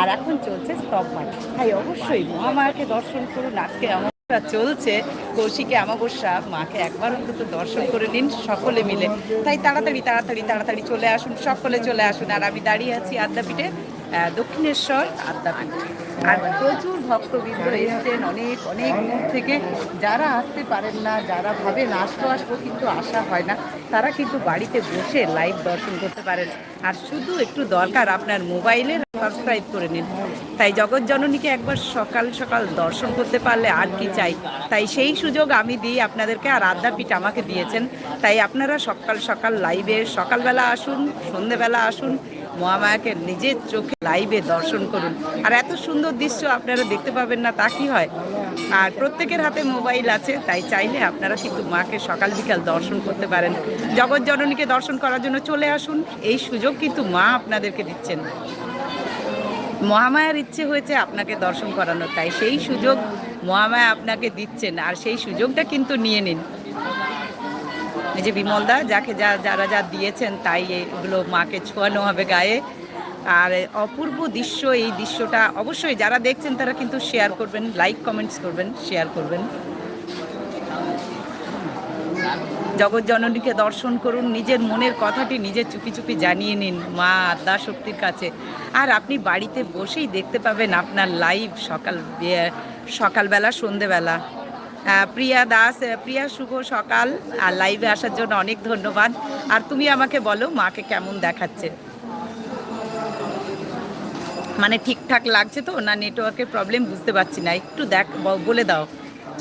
আর এখন চলছে স্তব মাঠ তাই অবশ্যই মহামায়াকে দর্শন করুন। আজকে আমার চলছে। কৌশিকে আমাবস্যা মাকে একবার অন্তত দর্শন করে নিন সকলে মিলে। তাই তাড়াতাড়ি তাড়াতাড়ি তাড়াতাড়ি চলে আসুন, সকলে চলে আসুন। আর আমি দাঁড়িয়ে আছি আদ্যাপীঠে দক্ষিণেশ্বর আদ্যাপীঠ। আর প্রচুর ভক্তবৃন্দ এসছেন অনেক অনেক দূর থেকে। যারা আসতে পারেন না, যারা ভাবেন আসব আসব, কিন্তু আসা হয় না, তারা কিন্তু বাড়িতে বসে লাইভ দর্শন করতে পারেন। আর শুধু একটু দরকার, আপনার মোবাইলে সাবস্ক্রাইব করে নিন। তাই জগৎ জননীকে একবার সকাল সকাল দর্শন করতে পারলে আর কি চাই। তাই সেই সুযোগ আমি দিই আপনাদেরকে, আর আদ্যাপীঠ আমাকে দিয়েছেন। তাই আপনারা সকাল সকাল লাইভে সকালবেলা আসুন, সন্ধেবেলা আসুন মহামায়াকে নিজের চোখে লাইভে দর্শন করুন। আর এত সুন্দর দৃশ্য আপনারা দেখতে পাবেন না, তা কি হয়? আর প্রত্যেকের হাতে মোবাইল আছে, তাই চাইলে আপনারা কিন্তু মাকে সকাল বিকাল দর্শন করতে পারেন। জগৎ জননীকে দর্শন করার জন্য চলে আসুন। এই সুযোগ কিন্তু মা আপনাদেরকে দিচ্ছেন। মহামায়ার ইচ্ছে হয়েছে আপনাকে দর্শন করানোর, তাই সেই সুযোগ মহামায়া আপনাকে দিচ্ছেন। আর সেই সুযোগটা কিন্তু নিয়ে নিন। এই যে বিমলদা, যাকে যা, যারা যা দিয়েছেন তাই এগুলো মাকে ছোঁয়ানো হবে গায়ে। আর অপূর্ব দৃশ্য, এই দৃশ্যটা অবশ্যই যারা দেখছেন তারা কিন্তু শেয়ার করবেন লাইক কমেন্টস করবেন শেয়ার করবেন। জগৎ জননীকে দর্শন করুন, নিজের মনের কথাটি নিজের চুপি চুপি জানিয়ে নিন মা আদ্যা শক্তির কাছে। আর আপনি বাড়িতে বসেই দেখতে পাবেন আপনার লাইভ সকাল সকালবেলা, সন্ধেবেলা। প্রিয়া দাস প্রিয়া, শুভ সকাল। আর লাইভে আসার জন্য অনেক ধন্যবাদ। আর তুমি আমাকে বলো, মাকে কেমন দেখাচ্ছে? মানে ঠিকঠাক লাগছে তো? না নেটওয়ার্কের প্রবলেম বুঝতে পারছি না। একটু দেখ বলে দাও।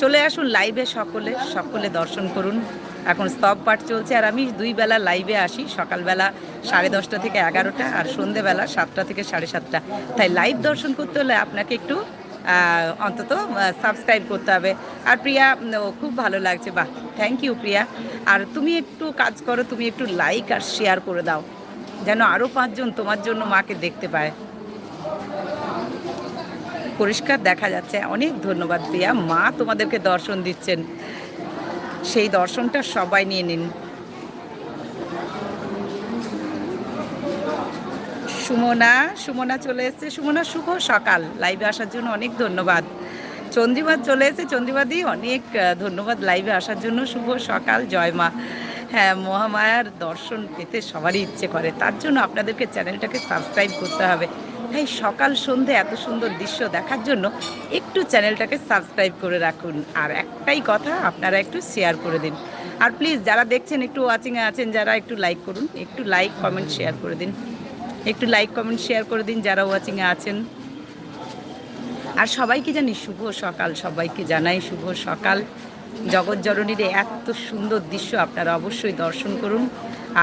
চলে আসুন লাইভে সকলে সকলে দর্শন করুন। এখন স্তব পাঠ চলছে। আর আমি দুই বেলা লাইভে আসি। সকালবেলা সাড়ে দশটা থেকে এগারোটা আর সন্ধেবেলা সাতটা থেকে সাড়ে সাতটা। তাই লাইভ দর্শন করতে হলে আপনাকে একটু অন্তত সাবস্ক্রাইব করতে হবে। আর প্রিয়া খুব ভালো লাগছে। বাহ থ্যাংক ইউ প্রিয়া। আর তুমি একটু কাজ করো, তুমি একটু লাইক আর শেয়ার করে দাও। যেন আরও পাঁচজন তোমার জন্য মাকে দেখতে পায়। পরিষ্কার দেখা যাচ্ছে। অনেক ধন্যবাদ, প্রিয়া। মা তোমাদেরকে দর্শন দিচ্ছেন। সেই দর্শনটা সবাই নিয়ে নিন। সুমনা সুমনা চলে এসেছে। সুমনা, শুভ সকাল। লাইভে আসার জন্য অনেক ধন্যবাদ। চন্দ্রিমাদ চলে এসেছে। চন্দ্রিমাদি, অনেক ধন্যবাদ লাইভে আসার জন্য। শুভ সকাল, জয় মা। হ্যাঁ মহামায়ার দর্শন পেতে সবারই ইচ্ছে করে। তার জন্য আপনাদেরকে চ্যানেলটাকে সাবস্ক্রাইব করতে হবে। তাই সকাল, সন্ধে এত সুন্দর দৃশ্য দেখার জন্য একটু চ্যানেলটাকে সাবস্ক্রাইব করে রাখুন। আর একটাই কথা, আপনারা একটু শেয়ার করে দিন। আর প্লিজ যারা দেখছেন, একটু ওয়াচিংয়ে আছেন, যারা একটু লাইক করুন। একটু লাইক কমেন্ট শেয়ার করে দিন। একটু লাইক কমেন্ট শেয়ার করে দিন যারা ওয়াচিংয়ে আছেন। আর সবাইকে জানি শুভ সকাল, সবাইকে জানাই শুভ সকাল। জগৎ জননীর এত সুন্দর দৃশ্য আপনারা অবশ্যই দর্শন করুন।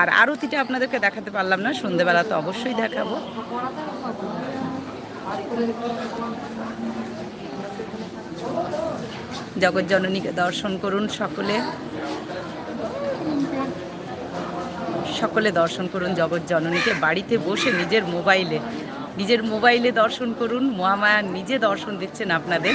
আর আরতিটা আপনাদেরকে দেখাতে পারলাম না, সন্ধেবেলা তো অবশ্যই দেখাবো। জগৎ জননীকে দর্শন করুন সকলে। সকলে দর্শন করুন জগৎ জননীকে। বাড়িতে বসে নিজের মোবাইলে নিজের মোবাইলে দর্শন করুন। মহামায়া নিজে দর্শন দিচ্ছেন আপনাদের।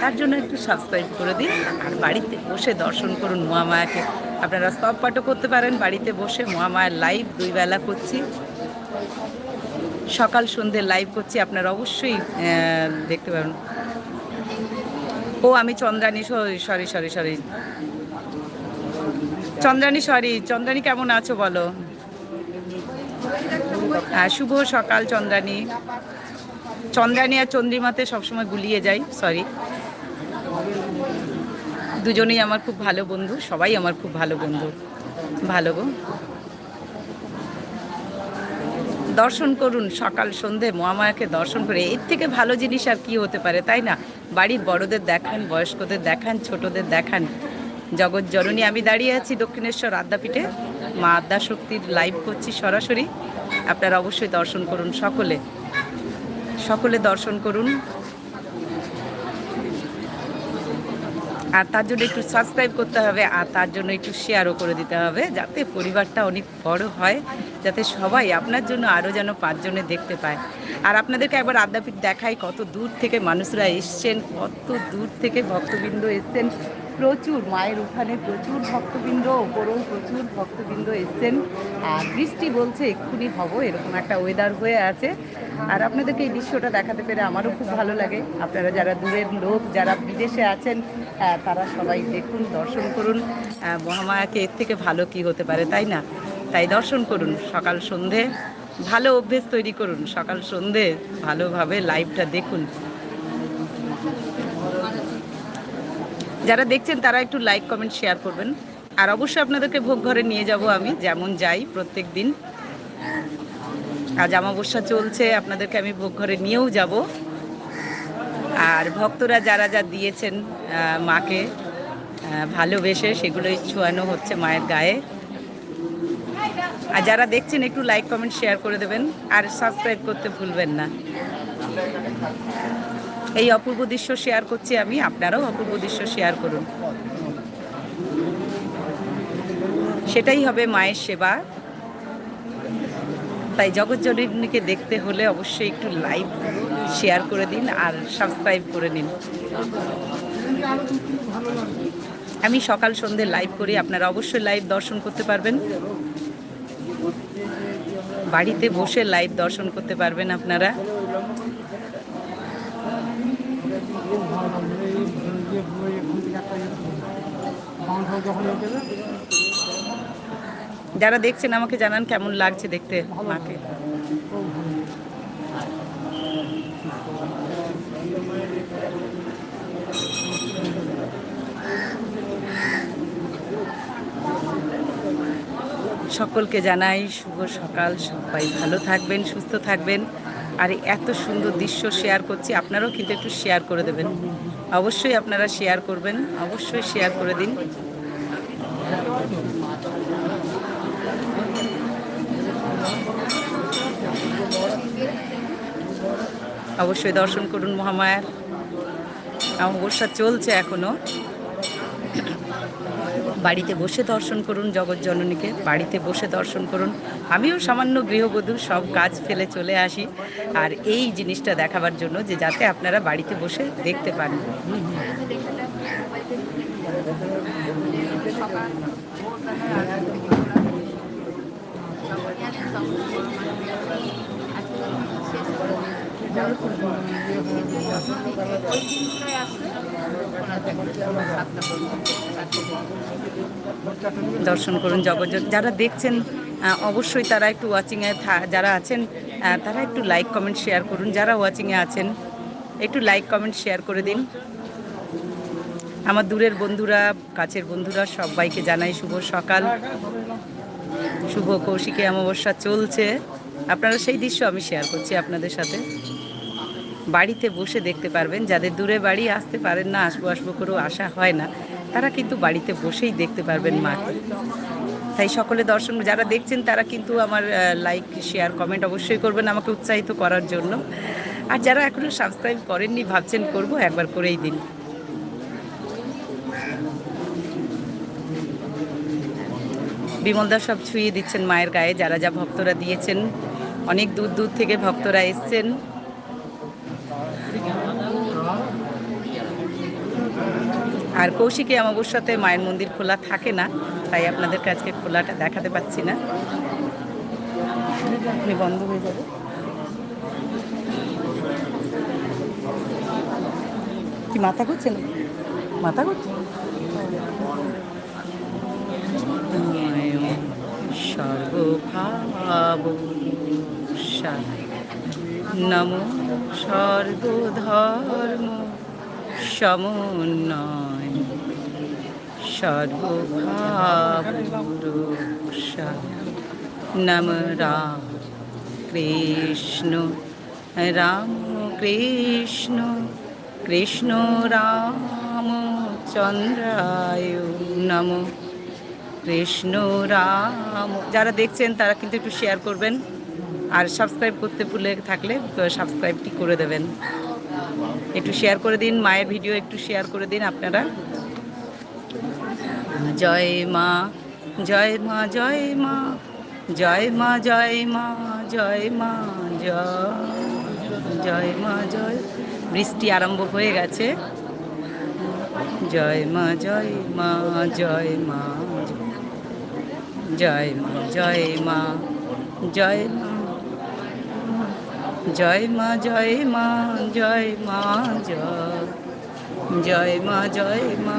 তার জন্য একটু সাবস্ক্রাইব করে দিন। আর বাড়িতে বসে দর্শন করুন মহামায়াকে। আপনারা স্তব পাঠও করতে পারেন। বাড়িতে বসে মহামায়ার লাইভ দুই বেলা করছি। সকাল সন্ধ্যে লাইভ করছি। আপনারা অবশ্যই দেখতে পাবেন ও, আমি Chandrani sorry sorry sorry. Chandrani sorry Chandrani কেমন আছো বলো? হ্যাঁ শুভ সকাল চন্দ্রানী। চন্দ্রানী আর চন্দ্রিমাতে সবসময় গুলিয়ে যাই সরি দুজনেই আমার খুব ভালো বন্ধু, সবাই আমার খুব ভালো বন্ধু। ভালো গো। দর্শন করুন সকাল সন্ধে, মহামায়াকে দর্শন করে। এর থেকে ভালো জিনিস আর কি হতে পারে, তাই না? বাড়ির বড়দের দেখান, বয়স্কদের দেখান, ছোটদের দেখান। জগৎ জননী, আমি দাঁড়িয়ে আছি দক্ষিণেশ্বর আদ্যাপীঠে। মা আদ্যা শক্তির লাইভ করছি সরাসরি। আপনারা অবশ্যই দর্শন করুন সকলে। সকলে দর্শন করুন। আর তার জন্য একটু সাবস্ক্রাইব করতে হবে, আর তার জন্য একটু শেয়ারও করে দিতে হবে, যাতে পরিবারটা অনেক বড় হয়, যাতে সবাই আপনার জন্য আরও যেন পাঁচজনে দেখতে পায়। আর আপনাদেরকে একবার আদ্যাপীঠ দেখাই, কত দূর থেকে মানুষরা এসছেন, কত দূর থেকে ভক্তবৃন্দ এসছেন। প্রচুর মায়ের উঠানে প্রচুর ভক্তবৃন্দ, ওপরেও প্রচুর ভক্তবৃন্দ এসছেন। আর বৃষ্টি বলছে, এক্ষুনি হব, এরকম একটা ওয়েদার হয়ে আছে। আর আপনাদেরকে এই দৃশ্যটা দেখাতে পেরে আমারও খুব ভালো লাগে। আপনারা যারা দূরের লোক, যারা বিদেশে আছেন তারা সবাই দেখুন, দর্শন করুন। মহামায়াকে এর থেকে ভালো কি হতে পারে, তাই না? তাই দর্শন করুন, সকাল সন্ধে ভালো অভ্যেস তৈরি করুন, সকাল সন্ধে ভালোভাবে লাইভটা দেখুন। যারা দেখছেন, তারা একটু লাইক কমেন্ট শেয়ার করবেন। আর অবশ্যই আপনাদেরকে ভোগ ঘরে নিয়ে যাব আমি, যেমন যাই প্রত্যেক দিন। আজ অমাবস্যা চলছে, আপনাদেরকে আমি ভোগ ঘরে নিয়েও যাব। আর ভক্তরা যারা যা দিয়েছেন মাকে ভালোবেসে সেগুলোই ছোঁয়ানো হচ্ছে মায়ের গায়ে। আর যারা দেখছেন, একটু লাইক কমেন্ট শেয়ার করে দেবেন। আর সাবস্ক্রাইব করতে ভুলবেন না। এই অপূর্ব দৃশ্য শেয়ার করছি আমি। আপনারাও অপূর্ব দৃশ্য শেয়ার করুন। সেটাই হবে মায়ের সেবা। তাই জগৎ জগৎজননীকে দেখতে হলে অবশ্যই একটু লাইভ শেয়ার করে দিন আর সাবস্ক্রাইব করে নিন। আমি সকাল সন্ধে লাইভ করি, আপনারা অবশ্যই লাইভ দর্শন করতে পারবেন। বাড়িতে বসে লাইভ দর্শন করতে পারবেন আপনারা। যারা দেখছেন আমাকে জানান কেমন লাগছে দেখতে মাকে। সকলকে জানাই শুভ সকাল সবাই ভালো থাকবেন সুস্থ থাকবেন। আর এত সুন্দর দৃশ্য শেয়ার করছি আপনারাও কিন্তু একটু শেয়ার করে দেবেন। অবশ্যই আপনারা শেয়ার করবেন অবশ্যই শেয়ার করে দিন। অবশ্যই দর্শন করুন মহামায়ার। অমাবস্যা চলছে এখনও। বাড়িতে বসে দর্শন করুন জগৎ জননীকে, বাড়িতে বসে দর্শন করুন। আমিও সামান্য গৃহবধূ সব কাজ ফেলে চলে আসি। আর এই জিনিসটা দেখাবার জন্য যে যাতে আপনারা বাড়িতে বসে দেখতে পান। দর্শন করুন জগৎ যারা দেখছেন অবশ্যই তারা একটু ওয়াচিংয়ে যারা আছেন তারা একটু লাইক কমেন্ট শেয়ার করুন। যারা ওয়াচিংয়ে আছেন, একটু লাইক কমেন্ট শেয়ার করে দিন। আমার দূরের বন্ধুরা, কাছের বন্ধুরা, সবাইকে জানাই শুভ সকাল। শুভ কৌশিকে অমাবস্যা চলছে। আপনারা সেই দৃশ্য আমি শেয়ার করছি আপনাদের সাথে। বাড়িতে বসে দেখতে পারবেন। যাদের দূরে বাড়ি আসতে পারেন না, আসব আসব করেও আসা হয় না। তারা কিন্তু বাড়িতে বসেই দেখতে পারবেন মাকে তাই সকলে দর্শন, যারা দেখছেন তারা কিন্তু আমার লাইক শেয়ার কমেন্ট অবশ্যই করবেন আমাকে উৎসাহিত করার জন্য। আর যারা এখনও সাবস্ক্রাইব করেননি, ভাবছেন করব, একবার করেই দিন। বিমলদা সব ছুঁয়ে দিচ্ছেন মায়ের গায়ে, যারা যা ভক্তরা দিয়েছেন, অনেক দূর দূর থেকে ভক্তরা এসছেন। আর কৌশিকে অমাবস্যাতে মায়ের মন্দির খোলা থাকে না, তাই আপনাদেরকে আজকে খোলাটা দেখাতে পাচ্ছি না। বন্ধ হয়ে যাবে। কি, মাথা করছে না? মাথা করছে সর্বভাব নম সর্বধর্ম সমন্বয়। সর্বভাব নম রাম কৃষ্ণ রাম কৃষ্ণ কৃষ্ণ রাম চন্দ্রায় নম কৃষ্ণ রাম যারা দেখছেন তারা কিন্তু একটু শেয়ার করবেন। আর সাবস্ক্রাইব করতে ভুলে থাকলে সাবস্ক্রাইবটি করে দেবেন। একটু শেয়ার করে দিন, মায়ের ভিডিও একটু শেয়ার করে দিন আপনারা। জয় মা জয় মা জয় মা জয় মা জয় মা জয় মা জয় মা জয় বৃষ্টি আরম্ভ হয়ে গেছে জয় মা জয় মা জয় মা জয় মা জয় মা জয় মা জয় মা জয় মা জয় মা জয় জয় মা জয় মা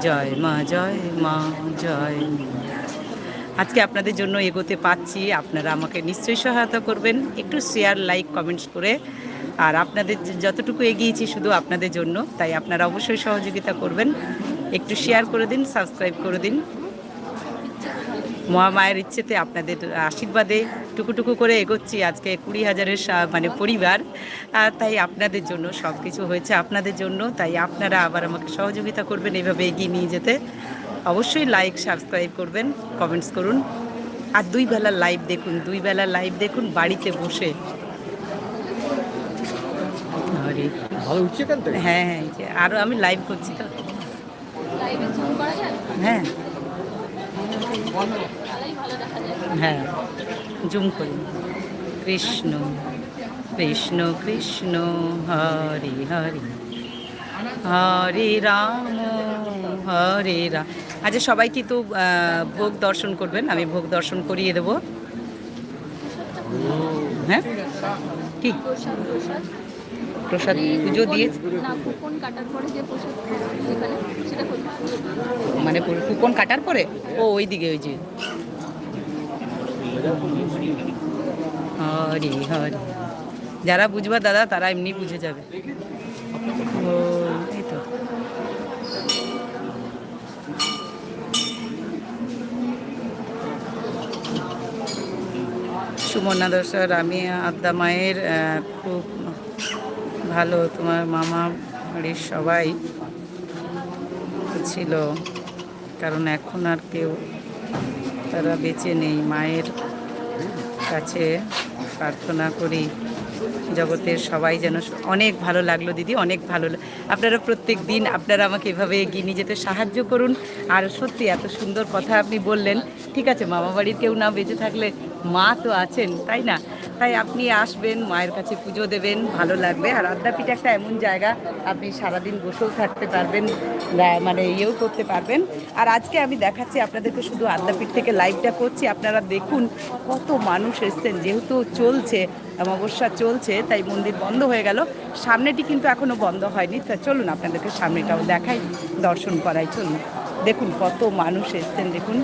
জয় মা জয় মা, জয় আজকে আপনাদের জন্য এগোতে পাচ্ছি। আপনারা আমাকে নিশ্চয়ই সহায়তা করবেন। একটু শেয়ার লাইক কমেন্টস করে। আর আপনাদের যতটুকু এগিয়েছি শুধু আপনাদের জন্য, তাই আপনারা অবশ্যই সহযোগিতা করবেন। একটু শেয়ার করে দিন সাবস্ক্রাইব করে দিন। মহামায়ের ইচ্ছেতে আপনাদের আশীর্বাদে টুকুটুকু করে এগোচ্ছি। আজকে কুড়ি হাজারের সা- মানে পরিবার আর তাই আপনাদের জন্য সব কিছু হয়েছে আপনাদের জন্য তাই আপনারা আবার আমাকে সহযোগিতা করবেন এইভাবে এগিয়ে নিয়ে যেতে। অবশ্যই লাইক সাবস্ক্রাইব করবেন কমেন্টস করুন। আর দুই বেলা লাইভ দেখুন দুই বেলা লাইভ দেখুন বাড়িতে বসে। হ্যাঁ হ্যাঁ আরও আমি লাইভ করছি তো। লাইভে জুম করা যায়? হ্যাঁ তাহলেই ভালো দেখা যায় হ্যাঁ জুম করি। কৃষ্ণ কৃষ্ণ কৃষ্ণ, হরি হরি। হরে রাম হরে রাম আচ্ছা সবাই কিন্তু ভোগ দর্শন করবেন, আমি ভোগ দর্শন করিয়ে দেবো। হ্যাঁ? কি? প্রসাদ পুজো দিয়েছে মানে কুপন কাটার পরে? ও ওই দিকে ওই যে। হরি হরি। যারা বুঝবা দাদা তারা এমনি বুঝে যাবে। ও এই তো। সুমনা আমি আদ্যা মায়ের খুব ভালো, তোমার মামা বাড়ির সবাই ছিল। কারণ এখন আর কেউ তারা বেঁচে নেই। মায়ের কাছে প্রার্থনা করি, জগতের সবাই যেন অনেক ভালো লাগল দিদি, অনেক ভালো আপনারা প্রত্যেক দিন আপনারা আমাকে এভাবে এগিয়ে নিয়ে যেতে সাহায্য করুন। আর সত্যি এত সুন্দর কথা আপনি বললেন। ঠিক আছে, মামা বাড়ির কেউ না বেঁচে থাকলে মা তো আছেন, তাই না? তাই আপনি আসবেন, মায়ের কাছে পুজো দেবেন, ভালো লাগবে। আর আদ্যাপীঠ একটা এমন জায়গা, আপনি সারাদিন বসেও থাকতে পারবেন মানে ইয়েও করতে পারবেন। আর আজকে আমি দেখাচ্ছি আপনাদেরকে শুধু আদ্যাপীঠ থেকে লাইভটা করছি। আপনারা দেখুন কত মানুষ এসছেন, যেহেতু চলছে, অমাবস্যা চলছে, তাই মন্দির বন্ধ হয়ে গেল। সামনেটি কিন্তু এখনও বন্ধ হয়নি। তা চলুন আপনাদেরকে সামনেটাও দেখাই, দর্শন করাই চলুন। দেখুন কত মানুষ এসছেন, দেখুন।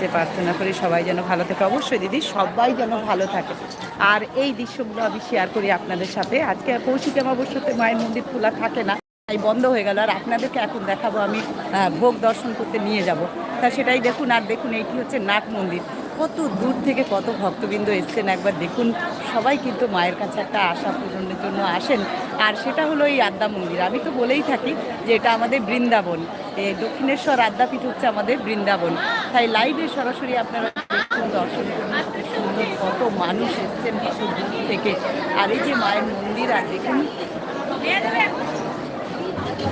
কাছে প্রার্থনা করি সবাই যেন ভালো থাকে। অবশ্যই দিদি, সবাই যেন ভালো থাকে। আর এই দৃশ্যগুলো আমি শেয়ার করি আপনাদের সাথে। আজকে কৌশিক অমাবস্যাতে মায়ের মন্দির খোলা থাকে না, তাই বন্ধ হয়ে গেল। আর আপনাদেরকে এখন দেখাবো আমি ভোগ দর্শন করতে নিয়ে যাব। তা সেটাই দেখুন আর দেখুন, এইটি হচ্ছে নাট মন্দির। কত দূর থেকে কত ভক্তবৃন্দ এসছেন? একবার দেখুন। সবাই কিন্তু মায়ের কাছে একটা আশা পূরণের জন্য আসেন। আর সেটা হলো এই আদ্যা মন্দির। আমি তো বলেই থাকি যে এটা আমাদের বৃন্দাবন। দক্ষিণেশ্বর আদ্যাপীঠ হচ্ছে আমাদের বৃন্দাবন। তাই লাইভে সরাসরি আপনারা দেখুন, দর্শন সুন্দর কত মানুষ এসছেন, কত দূর থেকে। আর এই যে মায়ের মন্দির, আর দেখুন।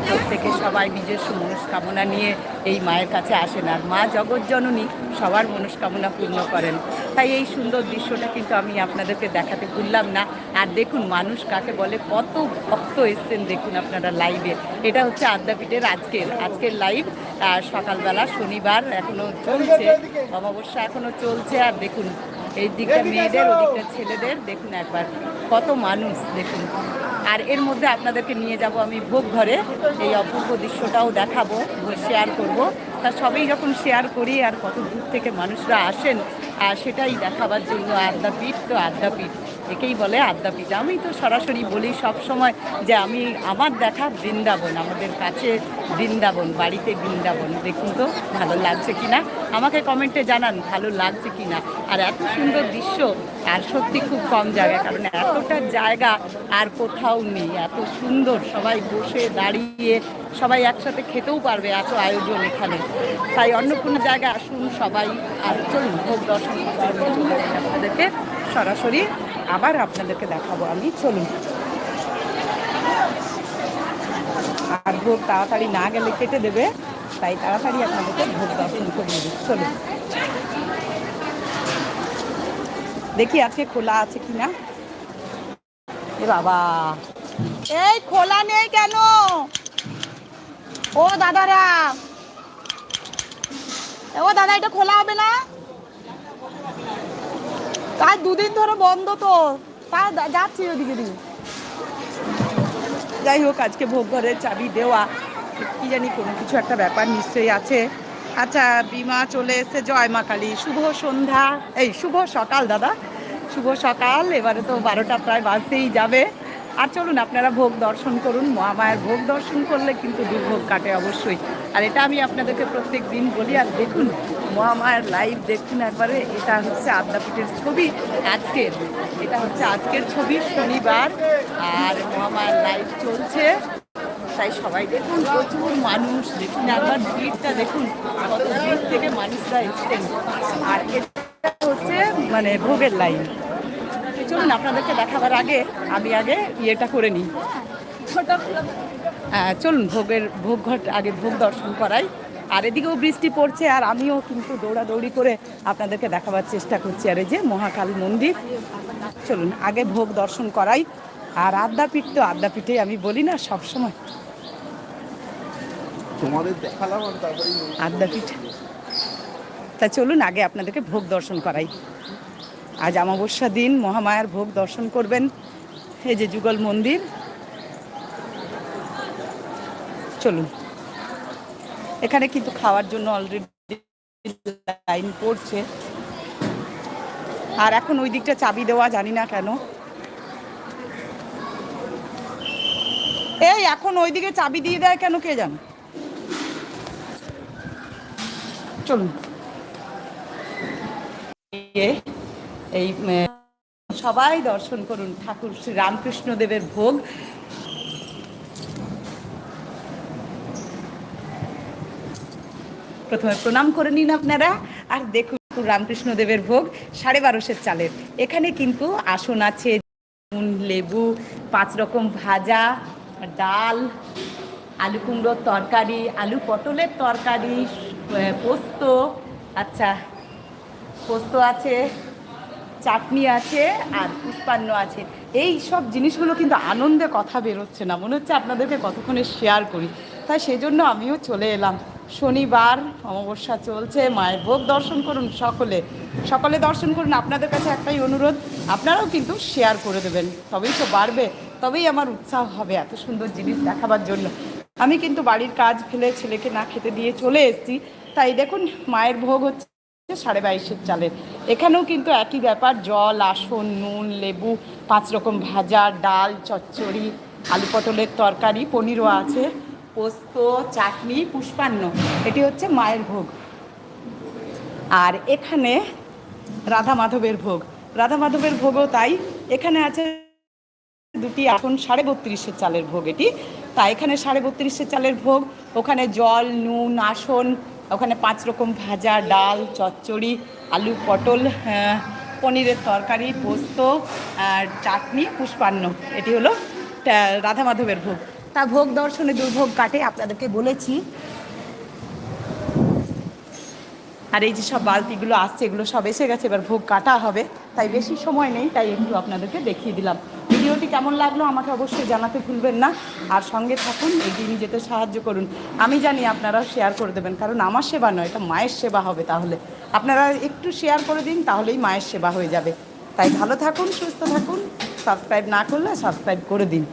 প্রত্যেকে সবাই নিজস্ব মনস্কামনা নিয়ে এই মায়ের কাছে আসেন আর মা জগৎজননী সবার মনস্কামনা পূর্ণ করেন। তাই এই সুন্দর দৃশ্যটা কিন্তু আমি আপনাদেরকে দেখাতে ভুললাম না। আর দেখুন মানুষ কাকে বলে কত ভক্ত এসছেন দেখুন আপনারা লাইভে এটা হচ্ছে আদ্যাপীঠের আজকের আজকের লাইভ আর সকালবেলা শনিবার এখনও চলছে অমাবস্যা এখনও চলছে। আর দেখুন এই দিকটা মেয়েদের ওদিকটা ছেলেদের দেখুন একবার কত মানুষ দেখুন। আর এর মধ্যে আপনাদেরকে নিয়ে যাব আমি ভোগ ঘরে। এই অপূর্ব দৃশ্যটাও দেখাবো শেয়ার করব। তা সবই যখন শেয়ার করি আর কত দূর থেকে মানুষরা আসেন আর সেটাই দেখাবার জন্য আদ্যাপীঠ তো আদ্যাপীঠ একেই বলে আদ্যাপীঠ আমি তো সরাসরি বলি সব সময় যে আমি আমার দেখা বৃন্দাবন, আমাদের কাছে বৃন্দাবন, বাড়িতে বৃন্দাবন। দেখুন তো, ভালো লাগছে কি না? আমাকে কমেন্টে জানান, ভালো লাগছে কি না? আর এত সুন্দর দৃশ্য, আর সত্যি খুব কম জায়গা কারণ এতটা জায়গা আর কোথাও নেই। এত সুন্দর, সবাই বসে দাঁড়িয়ে, সবাই একসাথে খেতেও পারবে এত আয়োজন এখানে। তাই অন্য কোনো জায়গায় আসুন, সবাই আর চলুন, ভোগ দর্শন আপনাদেরকে সরাসরি আবার আপনাদেরকে দেখাবো আমি। চলুন। আর ভোগ তাড়াতাড়ি না গেলে কেটে দেবে, তাই তাড়াতাড়ি আপনাদেরকে ভোগ দর্শন করিয়ে দিই চলুন। দেখি আজকে খোলা আছে কিনা। এ বাবা। এই খোলা নেই কেন? ও দাদারা। ও দাদা, এটা খোলা হবে না? কাজ দুদিন ধরে বন্ধ তো। তা যাচ্ছি ওদিকে দিকে যাই হোক, আজকে ভোগ ঘরের চাবি দেওয়া। কি জানি কোনো কিছু একটা ব্যাপার নিশ্চয়ই আছে। আচ্ছা বিমা চলে এসেছে। জয় মা কালী। শুভ সন্ধ্যা। এই, শুভ সকাল, দাদা। শুভ সকাল। এবারে তো বারোটা প্রায় বাজতেই যাবে। আর চলুন, আপনারা ভোগ দর্শন করুন। মহামায়ের ভোগ দর্শন করলে কিন্তু দুর্ভোগ কাটে অবশ্যই। আর এটা আমি আপনাদেরকে প্রত্যেক দিন বলি, আর দেখুন মহামায়ের লাইভ দেখুন একবারে। এটা হচ্ছে আদ্যাপীঠের ছবি আজকের। এটা হচ্ছে আজকের ছবি, শনিবার, আর মহামায়ার লাইভ চলছে। তাই সবাই দেখুন, প্রচুর মানুষ। দেখুন, একবার ভিড়টা দেখুন, কত দূর থেকে মানুষরা এসছেন। আর এটা হচ্ছে মানে ভোগের লাইন চলুন, আপনাদেরকে দেখাবার আগে, আমি আগে ইয়েটা করে নিই। হ্যাঁ চলুন, ভোগের, ভোগ ঘট, আগে ভোগ দর্শন করাই। আর এদিকেও বৃষ্টি পড়ছে আর আমিও কিন্তু দৌড়াদৌড়ি করে আপনাদেরকে দেখাবার চেষ্টা করছি আর এই যে মহাকাল মন্দির। চলুন আগে ভোগ দর্শন করাই। আর আদ্যাপীঠ তো আদ্যাপীঠে আমি বলি না সবসময়। দেখালাম আর আদ্যাপীঠ। তা চলুন আগে আপনাদেরকে ভোগ দর্শন করাই। আজ অমাবস্যা দিন মহামায়ার ভোগ দর্শন করবেন। এই যে যুগল মন্দির। চলুন। এখানে কিন্তু খাওয়ার জন্য অলরেডি লাইন পড়ছে। আর এখন ওই দিকটা চাবি দেওয়া জানি না কেন। এই এখন ওইদিকে চাবি দিয়ে দেয় কেন কে জান? চলুন। এই সবাই দর্শন করুন ঠাকুর শ্রী রামকৃষ্ণ দেবের ভোগ। প্রথমে প্রণাম করে নিন আপনারা। আর দেখুন রামকৃষ্ণ দেবের ভোগ সাড়ে বারোশের চালের। এখানে কিন্তু আসন আছে লেবু, পাঁচ রকম ভাজা, ডাল, আলু কুমড়োর তরকারি, আলু পটলের তরকারি পোস্ত আচ্ছা পোস্ত আছে, চাটনি আছে, আর পুষ্পান্ন আছে। এই সব জিনিসগুলো কিন্তু আনন্দে কথা বেরোচ্ছে না। মনে হচ্ছে আপনাদেরকে কতক্ষণে শেয়ার করি। তাই সেজন্য আমিও চলে এলাম। শনিবার অমাবস্যা চলছে, মায়ের ভোগ দর্শন করুন সকলে। সকলে দর্শন করুন, আপনাদের কাছে একটাই অনুরোধ, আপনারাও কিন্তু শেয়ার করে দেবেন। তবেই তো বাড়বে, তবেই আমার উৎসাহ হবে এত সুন্দর জিনিস দেখাবার জন্য। আমি কিন্তু বাড়ির কাজ ফেলে ছেলেকে না খেতে দিয়ে চলে এসেছি, তাই দেখুন মায়ের ভোগ হচ্ছে সাড়ে বাইশের চালের এখানেও কিন্তু একই ব্যাপার, জল, আসন, নুন, লেবু, পাঁচ রকম ভাজা, ডাল, চচ্চড়ি, আলু পটলের তরকারি, পনিরও আছে। পোস্ত, চাটনি, পুষ্পান্ন। এটি হচ্ছে মায়ের ভোগ। আর এখানে রাধা মাধবের ভোগ। রাধা মাধবের ভোগও তাই। এখানে আছে দুটি আসন, সাড়ে বত্রিশের চালের ভোগ এটি। তা এখানে সাড়ে বত্রিশের চালের ভোগ। ওখানে জল, নুন, আসন, ওখানে পাঁচ রকম ভাজা, ডাল, চচ্চড়ি, আলু, পটল পনিরের তরকারি, পোস্ত, আর চাটনি, পুষ্পান্ন। এটি হলো রাধা মাধবের ভোগ। তা ভোগ দর্শনে দুর্ভোগ কাটে, আপনাদেরকে বলেছি। আর এই যে সব বালতিগুলো আসছে, এগুলো সব এসে গেছে, এবার ভোগ কাটা হবে। তাই বেশি সময় নেই, তাই একটু আপনাদেরকে দেখিয়ে দিলাম। ভিডিওটি কেমন লাগল আমাকে অবশ্যই জানাতে ভুলবেন না। আর সঙ্গে থাকুন, এগিয়ে নিয়ে যেতে সাহায্য করুন। আমি জানি আপনারাও শেয়ার করে দেবেন, কারণ আমার সেবা নয়, এটা মায়ের সেবা হবে তাহলে। আপনারা একটু শেয়ার করে দিন, তাহলেই মায়ের সেবা হয়ে যাবে। তাই ভালো থাকুন, সুস্থ থাকুন সাবস্ক্রাইব না করলে সাবস্ক্রাইব করে দিন।